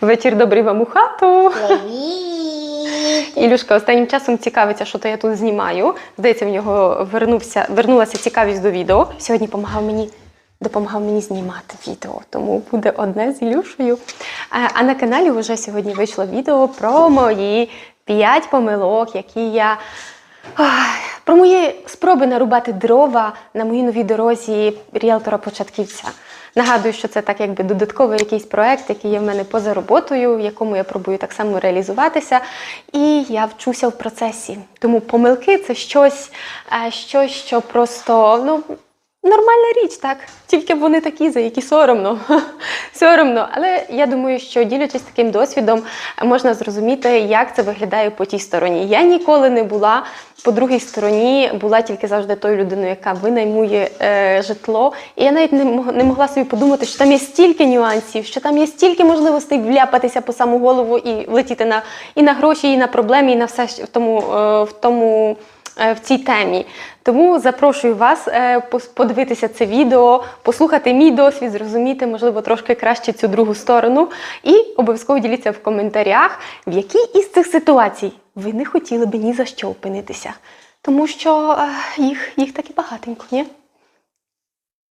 Вечір добрий вам у хату. Привіт! Ілюшка останнім часом цікавиться, що то я тут знімаю. Здається, в нього вернувся, вернулася цікавість до відео. Сьогодні допомагав мені, допомагав мені знімати відео, тому буде одне з Ілюшею. А на каналі вже сьогодні вийшло відео про мої 5 помилок, які я. Ой, Про мої спроби нарубати дрова на моїй новій дорозі ріелтора-початківця. Нагадую, що це так якби додатковий якийсь проект, який є в мене поза роботою, в якому я пробую так само реалізуватися. І я вчуся в процесі. Тому помилки це щось, е, щось що просто ну, нормальна річ, так? Тільки вони такі, за які соромно. соромно. Але я думаю, що ділячись таким досвідом, можна зрозуміти, як це виглядає по тій стороні. Я ніколи не була по другій стороні, була тільки завжди тою людиною, яка винаймує е, житло. І я навіть не, не могла собі подумати, що там є стільки нюансів, що там є стільки можливостей вляпатися по саму голову і влетіти на і на гроші, і на проблеми, і на все в тому, е, в тому в цій темі. Тому запрошую вас е, подивитися це відео, послухати мій досвід, зрозуміти, можливо, трошки краще цю другу сторону. І обов'язково діліться в коментарях, в якій із цих ситуацій ви не хотіли би ні за що опинитися. Тому що е, їх, їх таки багатенько, ні?